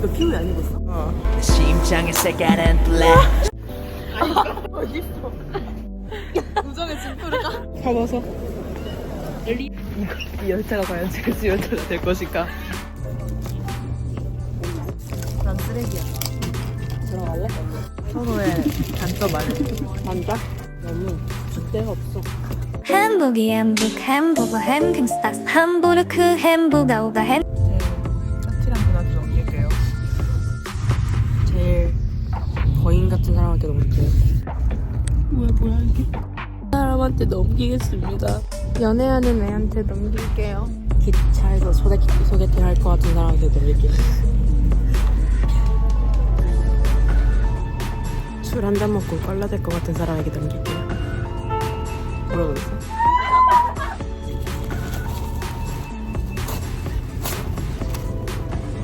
너 피부 안 입었어? 어. 심장의 색깔은 블랙 어딨어? 우정의 진표를 까? 잡아서. 이, 이 열차가 과연 제수 열차가 될 것인가? 난 쓰레기야. 들어갈래? 서로의 단점만을. 단다? 너무 줏대가 없어. 햄버기 햄버거 햄버거 햄킹스타스 함부르크 햄버거가 햄 넘길게요. 뭐야 뭐야 이게? 사람한테 넘기겠습니다. 연애하는 애한테 넘길게요. 기차에서 소개, 소개팅 할 것 같은 사람한테 넘길게요. 술 한 잔 먹고 껄라 될 것 같은 사람에게 넘길게요. 뭐라고 했어?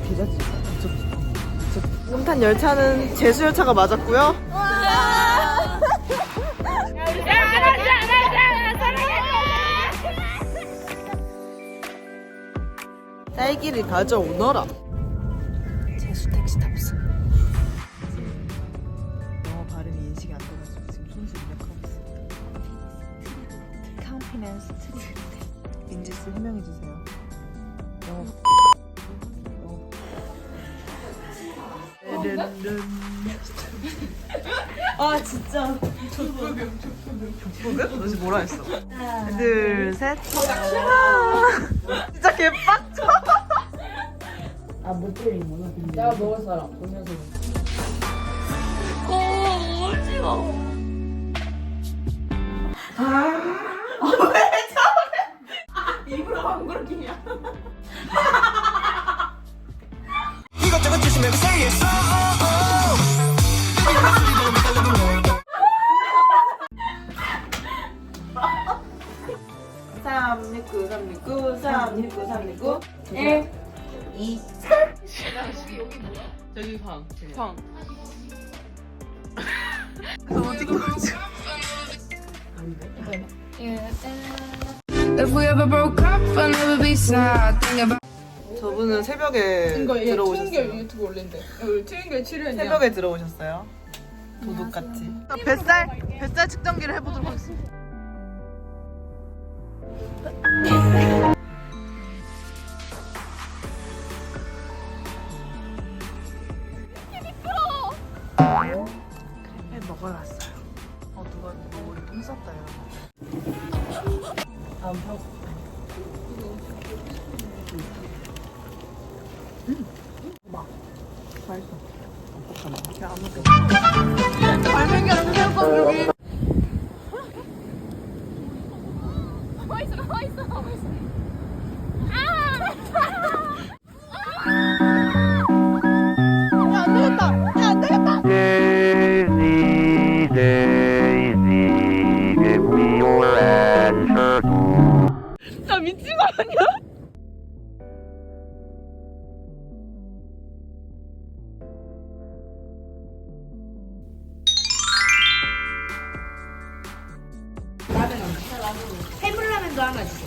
계좌지. 몽탄 열차는 제수 열차가 맞았고요. 딸기를 가져오너라. 제수 택시 탑승. 영어 발음이 인식이 안 돼가지고 지금 손수 입력하고 있습니다. 컴피넌스 민지 씨 해명해 주세요. 영어. 영어. 아 진짜 족보금 족보금 족보금? 너 지금 뭐라 했어? 하나 둘셋 진짜 개빡쳐 이것저것 방. 방. 너무 찍고 있어. If we ever broke up, I'll never be sad. Think about 저분은 새벽에 얘 들어오셨어요. 트윈결 유튜브 올린대. 어, 트윈결 출연이야. 새벽에 들어오셨어요. 도둑같이. 뱃살 뱃살 측정기를 해보도록 하겠습니다. 아는 게 아니고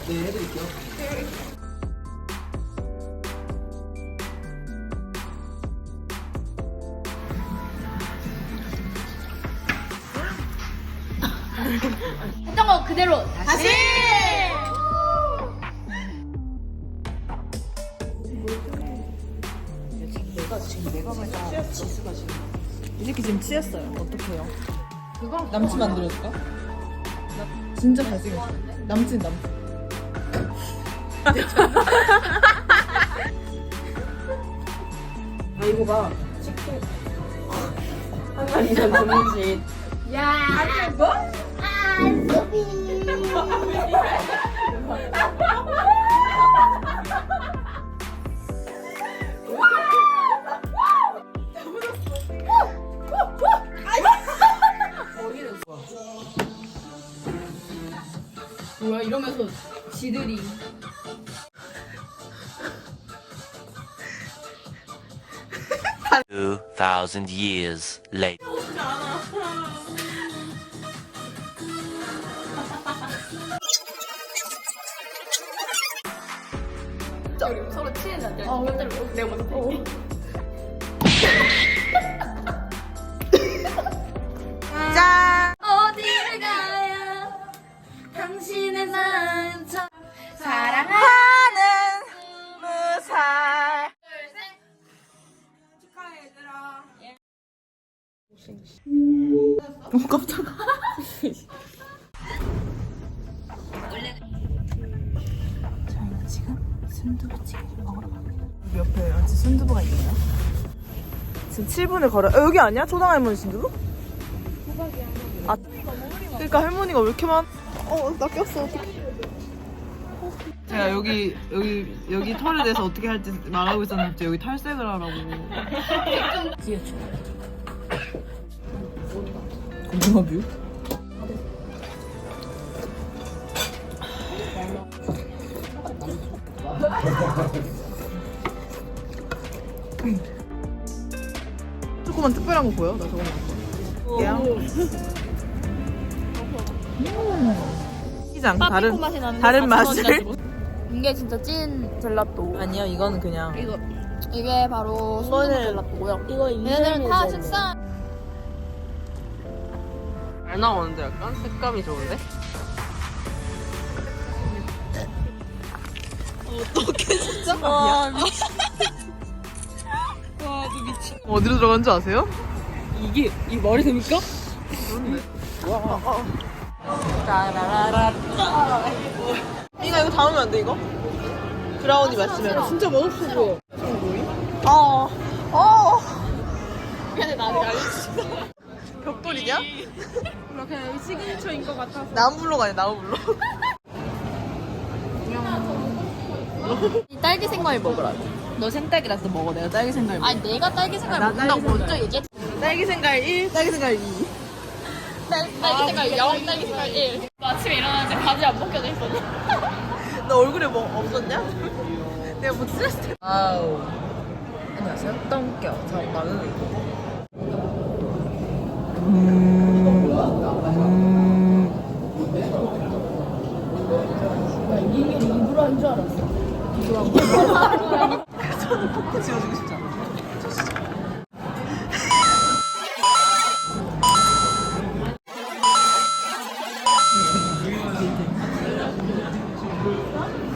네, 해드릴게요. 했던 거 그대로 다시 내가 지금 내가 말자 지수가 지금 이 새끼 지금 취했어요. 어떡해요? 그거 남친 만들어줄까? 나 진짜 잘생겼어. 남친 남친. 아 이거 봐. 식도 한달 이상 전문신. 뭐 야 이러면서 지들이. Two thousand years later. 서로 친해져야 돼. 어, 내가 먼저 어, 깜짝아. 저희는 지금 순두부찌개를 먹으러 갑니다. 여기 옆에 왠지 순두부가 있네요. 지금 7분을 걸어. 어, 여기 아니야? 초당 할머니 순두부? 아, 그러니까 할머니가 왜 이렇게 많? 어, 나 꼈어. 어떡해. 제가 여기 여기 여기 털에 대해서 어떻게 할지 말하고 있었는데 여기 탈색을 하라고. 고등어 뷰? 조금만 특별한 거 보여? 나 저거 먹을 거야. 음. 시장 다른 다른 맛을. 이게 진짜 찐 젤라또. 아니요 이거는 그냥 이거 이게 바로 순두부 젤라또고요. 이거 얘네들은 다 색상. 잘 나오는데 약간 색감이 좋은데? 어떻게 진짜? 와 미친. 와너 미친. 어디로 들어간 줄 아세요? 이게 이 머리 됩니까? 그런데. 와. 따라라라. 이거 이거 담으면 안 돼 이거? 브라우니 마시멜로. 진짜 맛없어 보여. 어. 어. 근데 나는 알지. 벽돌이냐? 그냥 여기 시그니처인 것 같아서. 나무블록 아니야 나무블록. 딸기 생과일 먹으라. 너 생딸기라서 먹어. 내가 딸기 생과일 아니 내가 딸기 생과일 나 먹는다고 딸기 먼저 얘기했. 딸기 생과일 1, 딸기 생과일 2. 딸기, 딸기 생과일 0, 딸기 생과일 1. 아침에 일어나는데 바지 안 벗겨져 있었네. 너 얼굴에 뭐 없었냐? 내가 뭐 스트레스 때문에. 아우. 안녕하세요. 똥겨 정 포크 싶잖아.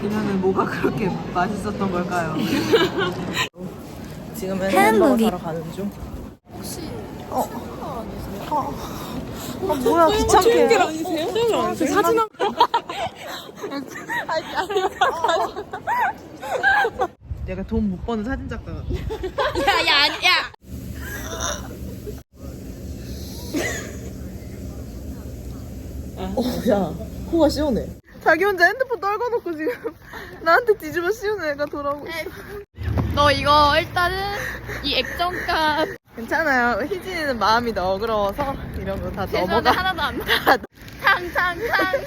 그녀는 뭐가 그렇게 맛있었던 걸까요? 지금은 햄버거. 사러 가는 중. 혹시 어? 어. 아 뭐야 귀찮게. 최윤길 아니세요? 최윤길 아니세요? 사진 한. 아니 아니. 내가 돈 못 버는 사진 작가 같아. 야야 야. 어, 야, 코가 시원해. 자기 혼자 핸드폰 떨궈놓고 지금 나한테 뒤집어 씌우는 애가 돌아오고 있어. 너 이거 일단은 이 액정값 괜찮아요. 희진이는 마음이 너그러워서 이런 거다 계산이 넘어가. 하나도 안 나. 탕탕탕.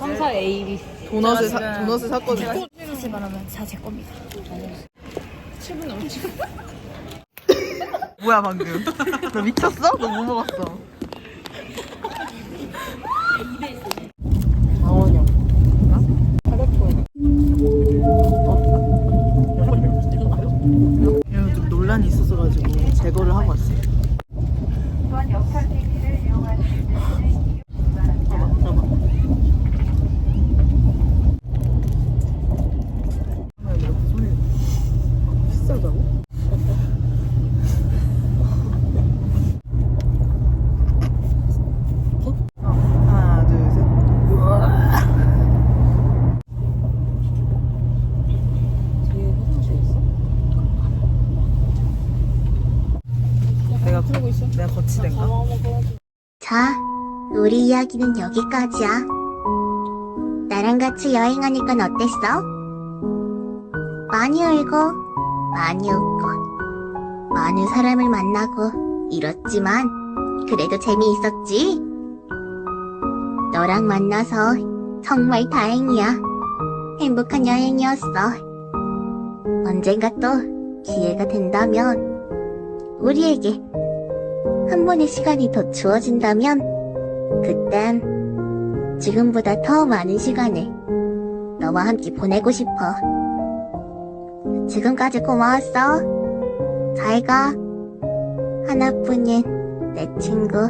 황사 A 도넛을 사, 도넛을 샀거든요. 사실 말하면 다 제 겁니다 뭐야 방금? 너 미쳤어? 너 뭐 먹었어? 아원영. 이거 좀 논란이 있었어가지고 제거를 하고 왔어요. 봐봐, 봐봐. 왜 이렇게 손이 비싸다고? 하나, 둘, 셋. 뒤에 화장실 있어? 내가 그러고 있어? 내가 거치된가? 자, 우리 이야기는 여기까지야. 나랑 같이 여행하니까 어땠어? 많이 울고, 많이 웃고, 많은 사람을 만나고, 이렇지만, 그래도 재미있었지? 너랑 만나서 정말 다행이야. 행복한 여행이었어. 언젠가 또 기회가 된다면, 우리에게 한 번의 시간이 더 주어진다면 그땐 지금보다 더 많은 시간을 너와 함께 보내고 싶어. 지금까지 고마웠어. 잘 가. 하나뿐인 내 친구.